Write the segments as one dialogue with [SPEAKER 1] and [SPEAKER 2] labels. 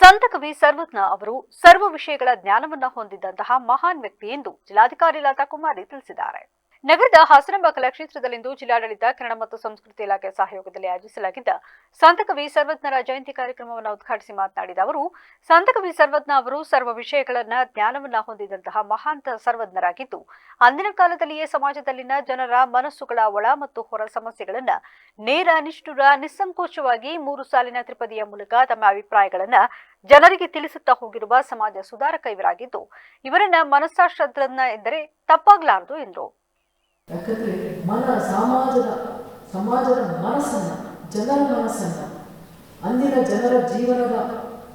[SPEAKER 1] ಸಂತ ಕವಿ ಸರ್ವಜ್ಞ ಅವರು ಸರ್ವ ವಿಷಯಗಳ ಜ್ಞಾನವನ್ನ ಹೊಂದಿದ್ದಂತಹ ಮಹಾನ್ ವ್ಯಕ್ತಿ ಎಂದು ಜಿಲ್ಲಾಧಿಕಾರಿ ಲತಾ ಕುಮಾರಿ ತಿಳಿಸಿದ್ದಾರೆ. ನಗರದ ಹಾಸನಾಂಬ ಕಲಾಕ್ಷೇತ್ರದಲ್ಲಿಂದು ಜಿಲ್ಲಾಡಳಿತ, ಕನ್ನಡ ಮತ್ತು ಸಂಸ್ಕೃತಿ ಇಲಾಖೆ ಸಹಯೋಗದಲ್ಲಿ ಆಯೋಜಿಸಲಾಗಿದ್ದ ಸಂತಕವಿ ಸರ್ವಜ್ಞರ ಜಯಂತಿ ಕಾರ್ಯಕ್ರಮವನ್ನು ಉದ್ಘಾಟಿಸಿ ಮಾತನಾಡಿದ ಅವರು ಸಂತಕವಿ ಸರ್ವಜ್ಞ ಅವರು ಸರ್ವ ವಿಷಯಗಳನ್ನ, ಜ್ಞಾನವನ್ನ ಹೊಂದಿದಂತಹ ಮಹಾಂತ ಸರ್ವಜ್ಞರಾಗಿದ್ದು, ಅಂದಿನ ಕಾಲದಲ್ಲಿಯೇ ಸಮಾಜದಲ್ಲಿನ ಜನರ ಮನಸ್ಸುಗಳ ಒಳ ಮತ್ತು ಹೊರ ಸಮಸ್ಯೆಗಳನ್ನ ನೇರ, ನಿಷ್ಠುರ, ನಿಸ್ಸಂಕೋಚವಾಗಿ ಮೂರು ಸಾಲಿನ ತ್ರಿಪದಿಯ ಮೂಲಕ ತಮ್ಮ ಅಭಿಪ್ರಾಯಗಳನ್ನ ಜನರಿಗೆ ತಿಳಿಸುತ್ತಾ ಹೋಗಿರುವ ಸಮಾಜ ಸುಧಾರಕ ಇವರಾಗಿದ್ದು, ಇವರನ್ನ ಮನಸ್ಸಾಶ್ರದ್ರನ್ನ ಎಂದರೆ ತಪ್ಪಾಗಲಾರದು ಎಂದರು.
[SPEAKER 2] ಯಾಕಂದ್ರೆ ಮನ ಸಮಾಜದ ಸಮಾಜದ ಮನಸ್ಸನ್ನ, ಜನರ ಮನಸ್ಸನ್ನ, ಅಂದಿನ ಜನರ ಜೀವನದ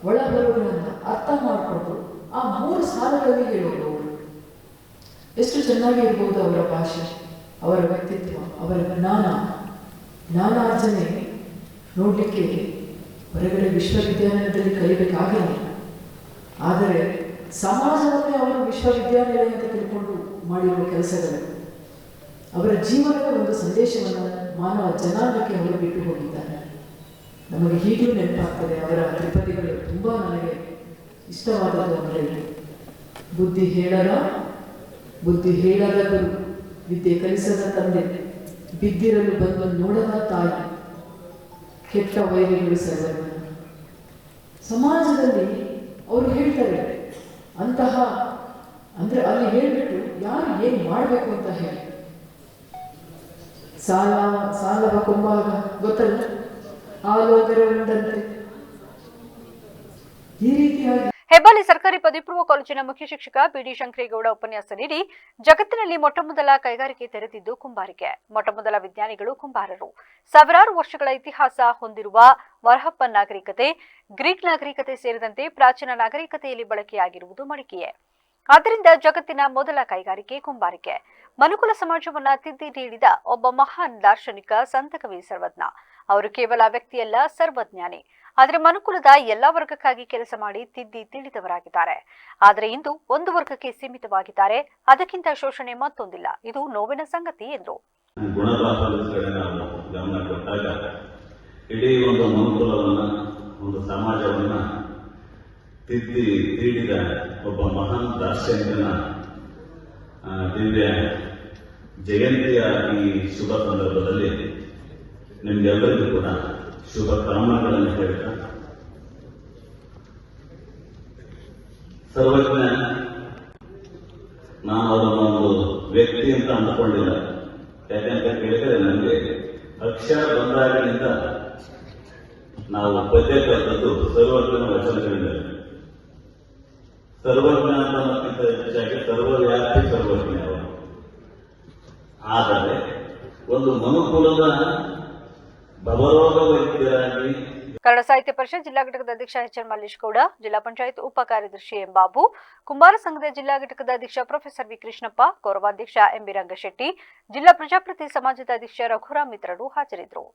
[SPEAKER 2] ಒಳಬರುಗಳನ್ನು ಅರ್ಥ ಮಾಡಿಕೊಂಡು ಆ ಮೂರು ಸಾಲಗಳಲ್ಲಿ ಅವರು ಎಷ್ಟು ಚೆನ್ನಾಗಿ ಇರ್ಬೋದು ಅವರ ಭಾಷೆ, ಅವರ ವ್ಯಕ್ತಿತ್ವ, ಅವರ ಜ್ಞಾನ. ಜ್ಞಾನಾರ್ಜನೆ ನೋಡಲಿಕ್ಕೆ ಹೊರಗಡೆ ವಿಶ್ವವಿದ್ಯಾಲಯದಲ್ಲಿ ಕಲಿಬೇಕಾಗಿಲ್ಲ. ಆದರೆ ಸಮಾಜವನ್ನೇ ಅವರು ವಿಶ್ವವಿದ್ಯಾನಿಲಯ ಅಂತ ತಿಳ್ಕೊಂಡು ಮಾಡಿರುವ ಕೆಲಸಗಳು ಅವರ ಜೀವನದ ಒಂದು ಸಂದೇಶವನ್ನು ಮಾನವ ಜನಾಂಗಕ್ಕೆ ಅವರು ಬಿಟ್ಟು ಹೋಗಿದ್ದಾರೆ. ನಮಗೆ ಹೀಗೂ ನೆನಪಾಗ್ತದೆ, ಅವರ ತ್ರಿಪದಿಗಳು ತುಂಬ ನನಗೆ ಇಷ್ಟವಾದದ್ದು ಅಂದರೆ ಬುದ್ಧಿ ಹೇಳದ ಬುದ್ಧಿ ಹೇಳದ ಗುರು, ವಿದ್ಯೆ ಕಲಿಸದ ತಂದೆ, ಬಿದ್ದಿರಲು ಬಂದು ನೋಡದ ತಾಯಿ, ಕೆಟ್ಟ ವೈರಿಗಳು ಸರ್ವಜ್ಞ. ಸಮಾಜದಲ್ಲಿ ಅವರು ಹೇಳ್ತಾರೆ, ಅಂತಹ ಅಂದರೆ ಅಲ್ಲಿ ಹೇಳ್ಬಿಟ್ಟು ಯಾರು ಏನು ಮಾಡಬೇಕು ಅಂತ ಹೇಳಿ. ಸಾಲ, ಸಾಲವ ಕೊಂಬಾಗ ಗೊತ್ತಲ್ಲ? ಆಲೋಗರ ಉಂಡಂತೆ ಈ ರೀತಿಯಾಗಿ
[SPEAKER 1] ಹೆಬ್ಬಾಲಿ ಸರ್ಕಾರಿ ಪದವಿ ಪೂರ್ವ ಕಾಲೇಜಿನ ಮುಖ್ಯ ಶಿಕ್ಷಕ ಬಿಡಿ ಶಂಕರೇಗೌಡ ಉಪನ್ಯಾಸ ನೀಡಿ ಜಗತ್ತಿನಲ್ಲಿ ಮೊಟ್ಟಮೊದಲ ಕೈಗಾರಿಕೆ ತೆರೆದಿದ್ದು ಕುಂಬಾರಿಕೆ. ಮೊಟ್ಟಮೊದಲ ವಿಜ್ಞಾನಿಗಳು ಕುಂಬಾರರು. ಸಾವಿರಾರು ವರ್ಷಗಳ ಇತಿಹಾಸ ಹೊಂದಿರುವ ವರಹಪ್ಪ ನಾಗರಿಕತೆ, ಗ್ರೀಕ್ ನಾಗರಿಕತೆ ಸೇರಿದಂತೆ ಪ್ರಾಚೀನ ನಾಗರಿಕತೆಯಲ್ಲಿ ಬಳಕೆಯಾಗಿರುವುದು ಮಡಿಕೆಯೇ. ಆದ್ದರಿಂದ ಜಗತ್ತಿನ ಮೊದಲ ಕೈಗಾರಿಕೆ ಕುಂಬಾರಿಕೆ. ಮನುಕುಲ ಸಮಾಜವನ್ನ ತಿದ್ದಿ ನೀಡಿದ ಒಬ್ಬ ಮಹಾನ್ ದಾರ್ಶನಿಕ ಸಂತಕವಿ ಸರ್ವಜ್ಞ. ಅವರು ಕೇವಲ ವ್ಯಕ್ತಿಯಲ್ಲ, ಸರ್ವಜ್ಞಾನಿ. ಆದರೆ ಮನುಕುಲದ ಎಲ್ಲಾ ವರ್ಗಕ್ಕಾಗಿ ಕೆಲಸ ಮಾಡಿ ತಿದ್ದಿ ತಿಳಿದವರಾಗಿದ್ದಾರೆ. ಆದರೆ ಇಂದು ಒಂದು ವರ್ಗಕ್ಕೆ ಸೀಮಿತವಾಗಿದ್ದಾರೆ. ಅದಕ್ಕಿಂತ ಶೋಷಣೆ ಮತ್ತೊಂದಿಲ್ಲ. ಇದು ನೋವಿನ ಸಂಗತಿ ಎಂದರು.
[SPEAKER 3] ಇಡೀ ಒಂದು ಮನುಕುಲವನ್ನ, ಒಂದು ಸಮಾಜವನ್ನ ತಿದ್ದಿ ತೀಡಿದ ಒಬ್ಬ ಮಹಾನ್ ದಾರ್ಶನಿಕನ ದಿವ್ಯ ಜಯಂತಿಯ ಈ ಶುಭ ಸಂದರ್ಭದಲ್ಲಿ ನಿಮ್ಗೆಲ್ಲರಿಗೂ ಕೂಡ ಶುಭ ಕಾಮನೆಗಳನ್ನು ಹೇಳ್ತಾ ಸರ್ವಜ್ಞ, ನಾನು ಅವರನ್ನ ಒಂದು ವ್ಯಕ್ತಿ ಅಂತ ಅಂದ್ಕೊಂಡಿಲ್ಲ. ಯಾಕಂತ ಕೇಳಿದರೆ ನನಗೆ ಅಕ್ಷರ ಬಂದಾಗಿನಿಂದ ನಾವು ಪದ್ಯ ಕಲಿತದ್ದು ಸರ್ವಜ್ಞನ ವಚನಗಳಿಂದ ಸರ್ವಜ್ಞ ಹೆಚ್ಚಾಗಿ ಸರ್ವವ್ಯಾಪಿ ಸರ್ವಜ್ಞ ಆದರೆ, ಒಂದು ಮನುಕುಲದ ಭವರೋಗ ವೈದ್ಯರಾಗಿ
[SPEAKER 1] ಕನ್ನಡ ಸಾಹಿತ್ಯ ಪರಿಷತ್ ಜಿಲ್ಲಾ ಘಟಕದ ಅಧ್ಯಕ್ಷ ಎಚ್ ಎನ್ ಮಲ್ಲೇಶ್ ಗೌಡ, ಜಿಲ್ಲಾ ಪಂಚಾಯತ್ ಉಪ ಕಾರ್ಯದರ್ಶಿ ಎಂ ಬಾಬು, ಕುಂಬಾರ ಸಂಘದ ಜಿಲ್ಲಾ ಘಟಕದ ಅಧ್ಯಕ್ಷ ಪ್ರೊಫೆಸರ್ ವಿ ಕೃಷ್ಣಪ್ಪ, ಗೌರವಾಧ್ಯಕ್ಷ ಎಂಬಿ ರಂಗಶೆಟ್ಟಿ, ಜಿಲ್ಲಾ ಪ್ರಜಾಪ್ರತಿ ಸಮಾಜದ ಅಧ್ಯಕ್ಷ ರಘುರಾಮ್ ಮಿತ್ರರು ಹಾಜರಿದ್ದರು.